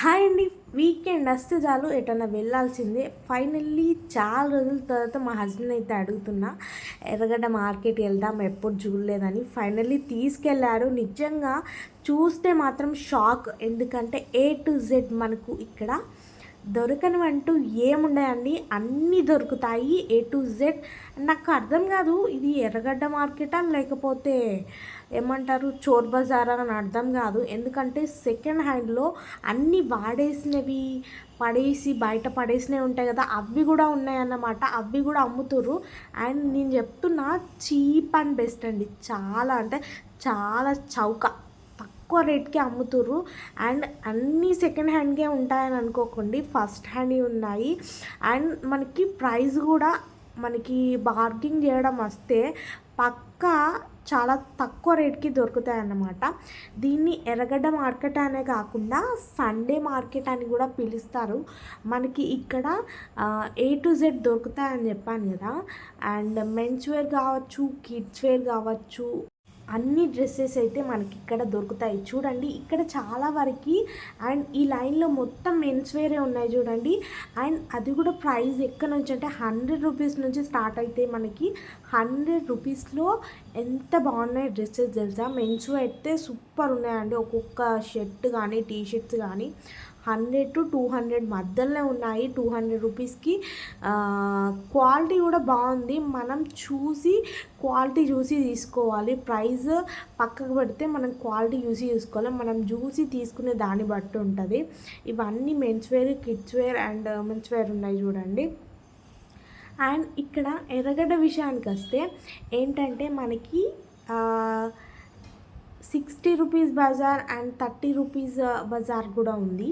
Hi అండి. Weekend వస్తే చాలు ఎటన్నా వెళ్ళాల్సిందే. ఫైనల్లీ చాలా రోజుల తర్వాత మా హస్బెండ్ అయితే అడుగుతున్నా ఎర్రగడ్డ మార్కెట్కి వెళ్దాం ఎప్పుడు చూడలేదని. ఫైనల్లీ తీసుకెళ్ళాడు. నిజంగా చూస్తే మాత్రం షాక్. ఎందుకంటే ఏ టు జెడ్ మనకు ఇక్కడ దొరకనివంటూ ఏముండయండి? అన్నీ దొరుకుతాయి ఏ టు జెడ్ నాకు అర్థం కాదు ఇది ఎర్రగడ్డ మార్కెటా లేకపోతే ఏమంటారు చోర్ బజారా అని అర్థం కాదు. ఎందుకంటే సెకండ్ హ్యాండ్లో అన్నీ వాడేసినవి పడేసి బయట పడేసినవి ఉంటాయి కదా అవి కూడా ఉన్నాయన్నమాట. అవి కూడా అమ్ముతుర్రు. అండ్ నేను చెప్తున్నా చీప్ అండ్ బెస్ట్ అండి. చాలా అంటే చాలా చౌక. తక్కువ రేట్కి అమ్ముతుర్రు. అండ్ అన్నీ సెకండ్ హ్యాండ్కే ఉంటాయని అనుకోకండి. ఫస్ట్ హ్యాండ్ ఉన్నాయి. అండ్ మనకి ప్రైస్ కూడా మనకి బార్గింగ్ చేయడం వస్తే పక్కా చాలా తక్కువ రేట్కి దొరుకుతాయి అన్నమాట దీన్ని ఎర్రగడ్డ మార్కెట్ అనే కాకుండా సండే మార్కెట్ అని కూడా పిలుస్తారు. మనకి ఇక్కడ ఏ టు జెడ్ దొరుకుతాయని చెప్పాను కదా. అండ్ మెన్స్ వేర్ కావచ్చు కిడ్స్ వేర్ కావచ్చు అన్ని డ్రెస్సెస్ అయితే మనకి ఇక్కడ దొరుకుతాయి. చూడండి ఇక్కడ చాలా వరకు అండ్ ఈ లైన్లో మొత్తం మెన్స్ వేరే ఉన్నాయి చూడండి. అండ్ అది కూడా ప్రైస్ ఎక్కడ నుంచి అంటే హండ్రెడ్ రూపీస్ నుంచి స్టార్ట్ అయితే మనకి హండ్రెడ్ రూపీస్లో ఎంత బాగున్నాయి డ్రెస్సెస్ తెలుసా? మెన్స్ అయితే సూపర్ ఉన్నాయండి. ఒక్కొక్క షర్ట్ కానీ టీ షర్ట్స్ కానీ హండ్రెడ్ టు టూ హండ్రెడ్ మధ్యలోనే ఉన్నాయి. టూ హండ్రెడ్ రూపీస్కి. క్వాలిటీ కూడా బాగుంది. మనం చూసి క్వాలిటీ చూసి తీసుకోవాలి. ప్రైస్ పక్కకు పెడితే మనం క్వాలిటీ చూసి తీసుకోవాలి. మనం చూసి తీసుకునే దాన్ని బట్టి ఉంటుంది. ఇవన్నీ men's wear kids wear and men's wear ఉన్నాయి చూడండి. అండ్ ఇక్కడ ఎర్రగడ్డ విషయానికి వస్తే ఏంటంటే మనకి sixty rupees bazaar and thirty rupees bazaar కూడా ఉంది.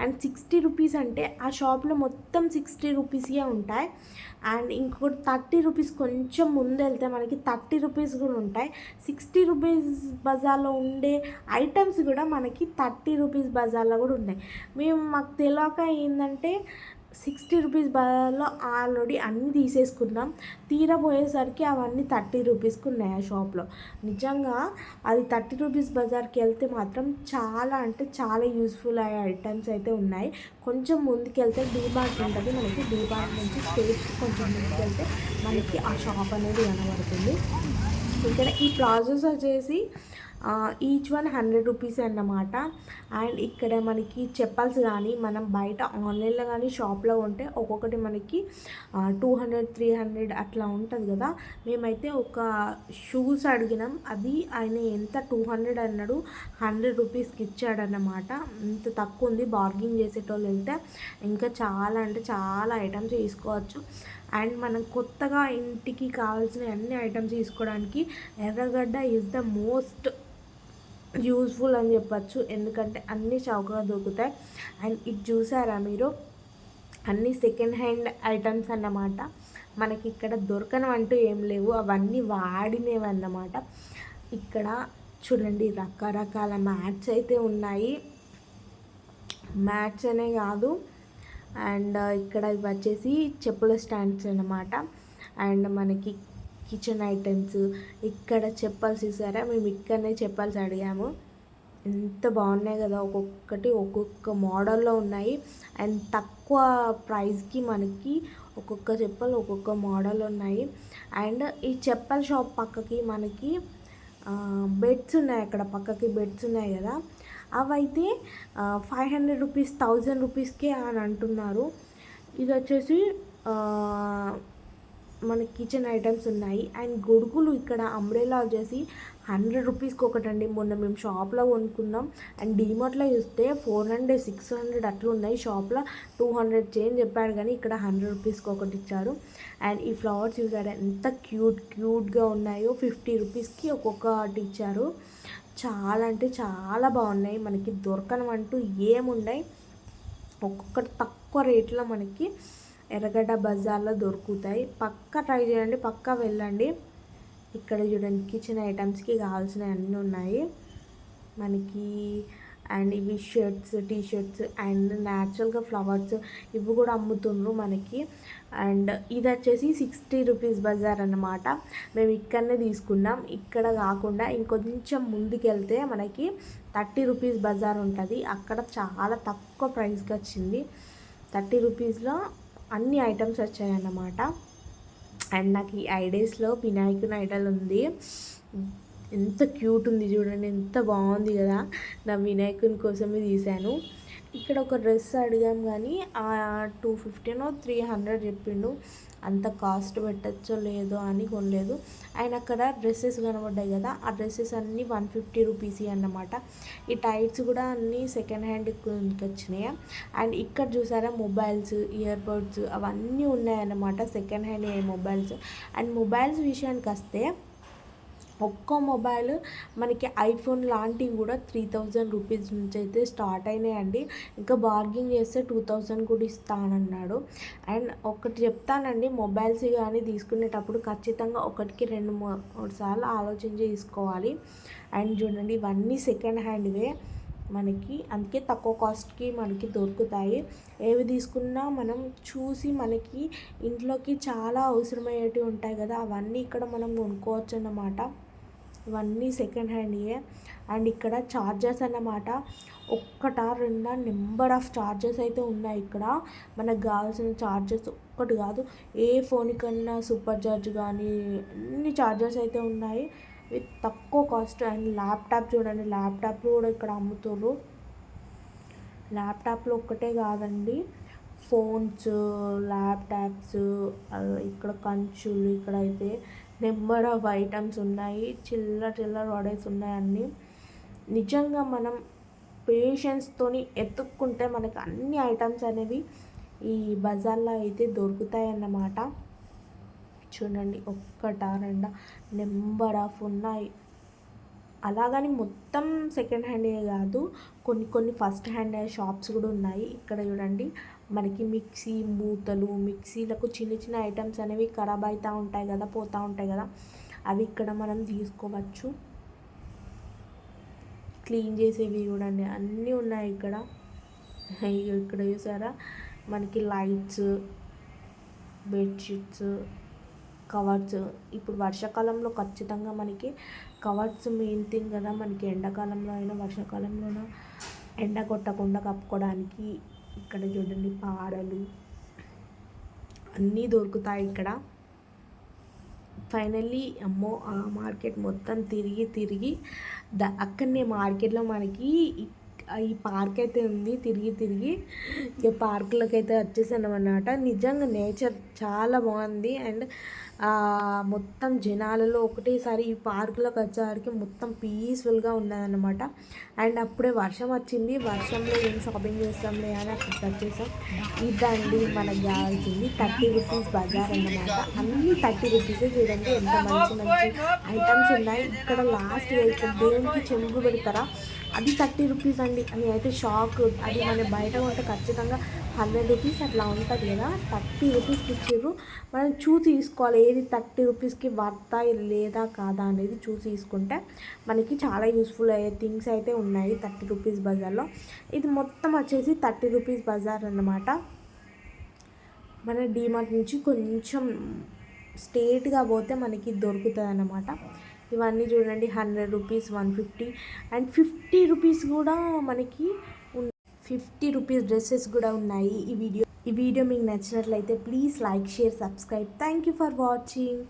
అండ్ సిక్స్టీ రూపీస్ అంటే ఆ షాప్లో మొత్తం సిక్స్టీ రూపీస్యే ఉంటాయి. అండ్ ఇంకొకటి థర్టీ రూపీస్ కొంచెం ముందు వెళ్తే మనకి థర్టీ రూపీస్ కూడా ఉంటాయి. సిక్స్టీ రూపీస్ బజార్లో ఉండే ఐటమ్స్ కూడా మనకి థర్టీ రూపీస్ బజార్లో కూడా ఉన్నాయి మేము మాకు తెలియక ఏంటంటే సిక్స్టీ రూపీస్ బజార్లో ఆల్రెడీ అన్నీ తీసేసుకున్నాం తీరబోయేసరికి అవన్నీ థర్టీ రూపీస్కి ఉన్నాయి ఆ షాప్లో. నిజంగా అది థర్టీ రూపీస్ బజార్కి వెళ్తే మాత్రం చాలా అంటే చాలా యూస్ఫుల్ అయ్యే ఐటమ్స్ అయితే ఉన్నాయి. కొంచెం ముందుకెళ్తే డీమార్ట్ ఉంటుంది. మనకి డీమార్ట్ నుంచి స్టేట్ కొంచెం ముందుకెళ్తే మనకి ఆ షాప్ అనేది కనబడుతుంది. ఇక్కడ ఈ ప్రాసెస్ వచ్చేసి ఈచ్ వన్ హండ్రెడ్ రూపీస్ అన్నమాట. అండ్ ఇక్కడ మనకి చెప్పల్స్ కానీ మనం బయట ఆన్లైన్లో కానీ షాప్లో ఉంటే ఒక్కొక్కటి మనకి టూ హండ్రెడ్ త్రీ హండ్రెడ్ అట్లా ఉంటుంది కదా. మేమైతే ఒక షూస్ అడిగినాం. అది ఆయన ఎంత? టూ హండ్రెడ్ అన్నాడు. హండ్రెడ్ రూపీస్కి ఇచ్చాడన్నమాట. ఇంత తక్కువ ఉంది. బార్గింగ్ చేసేటోళ్ళు వెళ్తే ఇంకా చాలా అంటే చాలా ఐటమ్స్ తీసుకోవచ్చు. అండ్ మనం కొత్తగా ఇంటికి కావాల్సిన అన్ని ఐటమ్స్ తీసుకోవడానికి Erragadda is the most useful అని చెప్పచ్చు. ఎందుకంటే అన్నీ చౌకగా దొరుకుతాయి. అండ్ ఇది చూసారా మీరు? అన్నీ సెకండ్ హ్యాండ్ ఐటమ్స్ అన్నమాట. మనకి ఇక్కడ దొరకనవంటూ ఏం లేవు. అవన్నీ వాడినవి అన్నమాట ఇక్కడ చూడండి రకరకాల మ్యాట్స్ అయితే ఉన్నాయి. మ్యాట్స్ అనే కాదు. అండ్ ఇక్కడ ఇవి వచ్చేసి చెప్పుల స్టాండ్స్ అన్నమాట. అండ్ మనకి కిచెన్ ఐటమ్స్ ఇక్కడ చెప్పాల్సి చూసారా? మేము ఇక్కడనే చెప్పాల్సి అడిగాము. ఎంత బాగున్నాయి కదా ఒక్కొక్కటి ఒక్కొక్క మోడల్లో ఉన్నాయి. అండ్ తక్కువ ప్రైస్కి మనకి ఒక్కొక్క చెప్పలు ఒక్కొక్క మోడల్ ఉన్నాయి. అండ్ ఈ చెప్పల్ షాప్ పక్కకి మనకి బెడ్స్ ఉన్నాయి అక్కడ పక్కకి బెడ్స్ ఉన్నాయి కదా. అవైతే ఫైవ్ హండ్రెడ్ రూపీస్ థౌజండ్ రూపీస్కే అని అంటున్నారు. ఇది వచ్చేసి మన కిచెన్ ఐటమ్స్ ఉన్నాయి. అండ్ గొడుగులు ఇక్కడ అంబ్రెలా వచ్చేసి హండ్రెడ్ రూపీస్కి ఒకటండి. మొన్న మేము షాప్లో కొనుక్కున్నాం. అండ్ డీమార్ట్లో చూస్తే ఫోర్ హండ్రెడ్ సిక్స్ హండ్రెడ్ అట్లా ఉన్నాయి షాప్లో టూ హండ్రెడ్ చేంజ్ చెప్పాడు కానీ ఇక్కడ హండ్రెడ్ రూపీస్కి ఒకటి ఇచ్చారు. అండ్ ఈ ఫ్లవర్స్ చూసారు ఎంత క్యూట్ క్యూట్గా ఉన్నాయో. ఫిఫ్టీ రూపీస్కి ఒక్కొక్కటి ఇచ్చారు. చాలా అంటే చాలా బాగున్నాయి. మనకి దొరకనమంటూ ఏమున్నాయి ఒక్కొక్కటి తక్కువ రేట్లో మనకి ఎర్రగడ్డ బజార్లో దొరుకుతాయి. పక్క ట్రై చేయండి పక్క వెళ్ళండి. ఇక్కడ చూడండి కిచెన్ ఐటమ్స్కి కావాల్సిన అన్నీ ఉన్నాయి. మనకి అండ్ ఇవి షర్ట్స్ టీ షర్ట్స్ అండ్ న్యాచురల్గా ఫ్లవర్స్ ఇవి కూడా అమ్ముతుండ్రు మనకి. అండ్ ఇది వచ్చేసి సిక్స్టీ రూపీస్ బజార్ అనమాట మేము ఇక్కడనే తీసుకున్నాం. ఇక్కడ కాకుండా ఇంకొంచెం ముందుకెళ్తే మనకి థర్టీ రూపీస్ బజార్ ఉంటుంది. అక్కడ చాలా తక్కువ ప్రైస్కి వచ్చింది. థర్టీ రూపీస్లో అన్ని ఐటమ్స్ వచ్చాయన్నమాట. అండ్ నాకు ఈ ఐడేస్లో వినాయకుని ఐడల్ ఉంది. ఎంత క్యూట్ ఉంది చూడండి ఎంత బాగుంది కదా. నా వినాయకుని కోసమే తీశాను. ఇక్కడ ఒక డ్రెస్ అడిగాం కానీ టూ ఫిఫ్టీనో త్రీ హండ్రెడ్ చెప్పిండు. అంత కాస్ట్ పెట్టచ్చో లేదో అని కొనలేదు. ఆయన అక్కడ డ్రెస్సెస్ కనబడ్డాయి కదా ఆ డ్రెస్సెస్ అన్నీ వన్ ఫిఫ్టీ రూపీస్ అన్నమాట. ఈ టైట్స్ కూడా అన్నీ సెకండ్ హ్యాండ్ వచ్చినాయి? అండ్ ఇక్కడ చూసారా మొబైల్స్ ఇయర్ బడ్స్ అవన్నీ ఉన్నాయన్నమాట second hand mobiles. And mobiles విషయానికి వస్తే ఒక్కో మొబైల్ మనకి ఐఫోన్ లాంటివి కూడా త్రీ థౌజండ్ రూపీస్ నుంచి అయితే స్టార్ట్ అయినాయండి. ఇంకా బార్గింగ్ చేస్తే టూ థౌజండ్ కూడా ఇస్తానన్నాడు. అండ్ ఒకటి చెప్తానండి మొబైల్స్ కానీ తీసుకునేటప్పుడు ఖచ్చితంగా ఒకటికి రెండు మూడు సార్లు ఆలోచించి తీసుకోవాలి అండ్ చూడండి ఇవన్నీ సెకండ్ హ్యాండ్వే మనకి. అందుకే తక్కువ కాస్ట్కి మనకి దొరుకుతాయి. ఏవి తీసుకున్నా మనం చూసి మనకి ఇంట్లోకి చాలా అవసరమయ్యేటివి ఉంటాయి కదా అవన్నీ ఇక్కడ మనం కొనుక్కోవచ్చు అన్నమాట ఇవన్నీ సెకండ్ హ్యాండ్యే అండ్ ఇక్కడ ఛార్జర్స్ అన్నమాట. ఒక్కట రెండా నెంబర్ ఆఫ్ ఛార్జర్స్ అయితే ఉన్నాయి ఇక్కడ. మనకు కావాల్సిన ఛార్జర్స్ ఒక్కటి కాదు. ఏ ఫోన్ కన్నా సూపర్ ఛార్జ్ కానీ అన్ని ఛార్జర్స్ అయితే ఉన్నాయి. విత్ తక్కువ కాస్ట్ అండ్ ల్యాప్టాప్ చూడండి ల్యాప్టాప్లు కూడా ఇక్కడ అమ్ముతారు ల్యాప్టాప్లో ఒక్కటే కాదండి. ఫోన్స్ ల్యాప్టాప్స్ ఇక్కడ కంచులు ఇక్కడైతే నెంబర్ ఆఫ్ ఐటమ్స్ ఉన్నాయి చిల్లర చిల్లర ఆర్డర్స్ ఉన్నాయి అన్నీ. నిజంగా మనం పేషెన్స్తోని ఎత్తుక్కుంటే మనకు అన్ని ఐటమ్స్ అనేవి ఈ బజార్లో అయితే దొరుకుతాయి అన్నమాట చూడండి ఒక్కట రెండ నెంబర్ ఆఫ్ ఉన్నాయి. అలాగని మొత్తం సెకండ్ హ్యాండే కాదు. కొన్ని కొన్ని ఫస్ట్ హ్యాండ్ షాప్స్ కూడా ఉన్నాయి. ఇక్కడ చూడండి. మనకి మిక్సీ మూతలు మిక్సీలకు చిన్న చిన్న ఐటమ్స్ అనేవి ఖరాబ్ అవుతూ ఉంటాయి కదా పోతూ ఉంటాయి కదా. అవి ఇక్కడ మనం తీసుకోవచ్చు. క్లీన్ చేసేవి చూడండి. అన్నీ ఉన్నాయి ఇక్కడ. ఇక్కడ చూసారా? మనకి లైట్స్ బెడ్షీట్స్ కవర్స్ ఇప్పుడు వర్షాకాలంలో ఖచ్చితంగా మనకి కవర్స్ మెయిన్ థింగ్ కదా మనకి ఎండాకాలంలో అయినా వర్షాకాలంలోనో ఎండ కొట్టకుండా కప్పుకోవడానికి ఇక్కడ చూడండి పాడలు అన్నీ దొరుకుతాయి ఇక్కడ. ఫైనల్లీ అమ్మో ఆ మార్కెట్ మొత్తం తిరిగి తిరిగి ద అక్కడనే మార్కెట్లో మనకి ఈ పార్క్ అయితే ఉంది తిరిగి తిరిగి ఇక పార్కులోకి అయితే వచ్చేసాను అనమాట నిజంగా నేచర్ చాలా బాగుంది. అండ్ మొత్తం జనాలలో ఒకటేసారి ఈ పార్కులోకి వచ్చేసరికి మొత్తం పీస్ఫుల్గా ఉన్నదన్నమాట. అండ్ అప్పుడే వర్షం వచ్చింది. వర్షంలో ఏం షాపింగ్ చేస్తాంలే అని అక్కడ వచ్చేసాం ఇదండి మనకు కావాల్సింది థర్టీ రూపీస్ బజార్ అన్నమాట. అన్ని థర్టీ రూపీసే చూడండి. ఎంత మంచి మంచి ఐటమ్స్ ఉన్నాయి. ఇక్కడ లాస్ట్ ఇక్కడ దేవునికి చెంబు పెడతారా? అది థర్టీ రూపీస్ అండి. అని అయితే షాక్. అది మన బయట కొంటే ఖచ్చితంగా హండ్రెడ్ రూపీస్ అట్లా ఉంటుంది కదా థర్టీ రూపీస్కి ఇచ్చారు మనం చూసి తీసుకోవాలి ఏది థర్టీ రూపీస్కి వర్తా లేదా కాదా అనేది చూసి తీసుకుంటే మనకి చాలా యూస్ఫుల్ అయ్యే థింగ్స్ అయితే ఉన్నాయి థర్టీ రూపీస్ బజార్లో. ఇది మొత్తం వచ్చేసి థర్టీ రూపీస్ బజార్ అన్నమాట. మన డీమార్ట్ నుంచి కొంచెం స్టేట్గా పోతే మనకి దొరుకుతుంది అన్నమాట. ఇవన్నీ చూడండి hundred rupees one fifty. And fifty rupees కూడా మనకి ఫిఫ్టీ రూపీస్ డ్రెస్సెస్ కూడా ఉన్నాయి ఈ వీడియో. ఈ వీడియో మీకు నచ్చినట్లయితే please like share subscribe. Thank you for watching